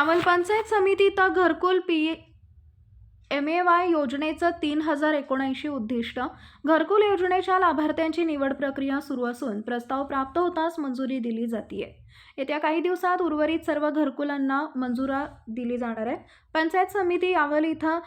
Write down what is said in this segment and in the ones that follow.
यावल पंचायत समितीत घरकुल P M A Y योजनेचं तीन हजार एकोणऐंशी उद्दिष्ट. घरकुल योजनेच्या लाभार्थ्यांची निवड प्रक्रिया सुरू असून प्रस्ताव प्राप्त होताच मंजुरी दिली जाते येत्या काही दिवसात उर्वरित सर्व घरकुलांना मंजुरा दिली जाणार आहे. पंचायत समिती यावल इथं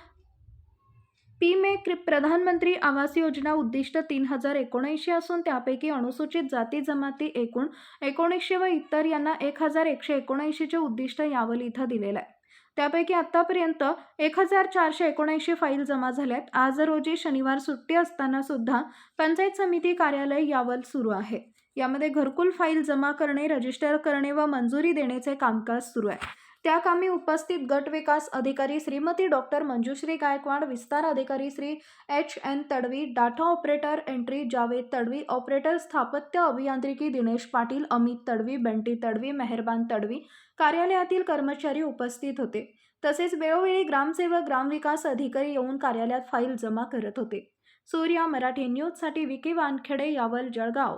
पी मे क्रि प्रधानमंत्री आवास योजना उद्दिष्ट तीन हजार एकोणऐंशी असून त्यापैकी अनुसूचित जाती जमाती एकूण एकोणीसशे व इतर यांना एक हजार एकशे एकोणऐंशीचे उद्दिष्ट यावल इथं दिलेलं आहे. त्यापैकी आत्तापर्यंत एक हजार चारशे एकोणऐंशी फाईल जमा झाल्यात. आज रोजी शनिवार सुट्टी असताना सुद्धा पंचायत समिती कार्यालय यावल सुरू आहे. यामध्ये घरकुल फाईल जमा करणे रजिस्टर करणे व मंजुरी देण्याचे कामकाज सुरू आहे. त्या कामी उपस्थित गट विकास अधिकारी श्रीमती डॉक्टर मंजुश्री गायकवाड विस्तार अधिकारी Shri H N Tadvi data operator entry Javed Tadvi operator स्थापत्य अभियांत्रिकी दिनेश पाटील अमित तडवी बंटी तडवी मेहरबान तडवी कार्यालयातील कर्मचारी उपस्थित होते. तसेच वेळोवेळी ग्रामसेवक ग्रामविकास अधिकारी येऊन कार्यालयात फाईल जमा करत होते. सूर्या मराठी न्यूजसाठी विकी वानखेडे यावल जळगाव.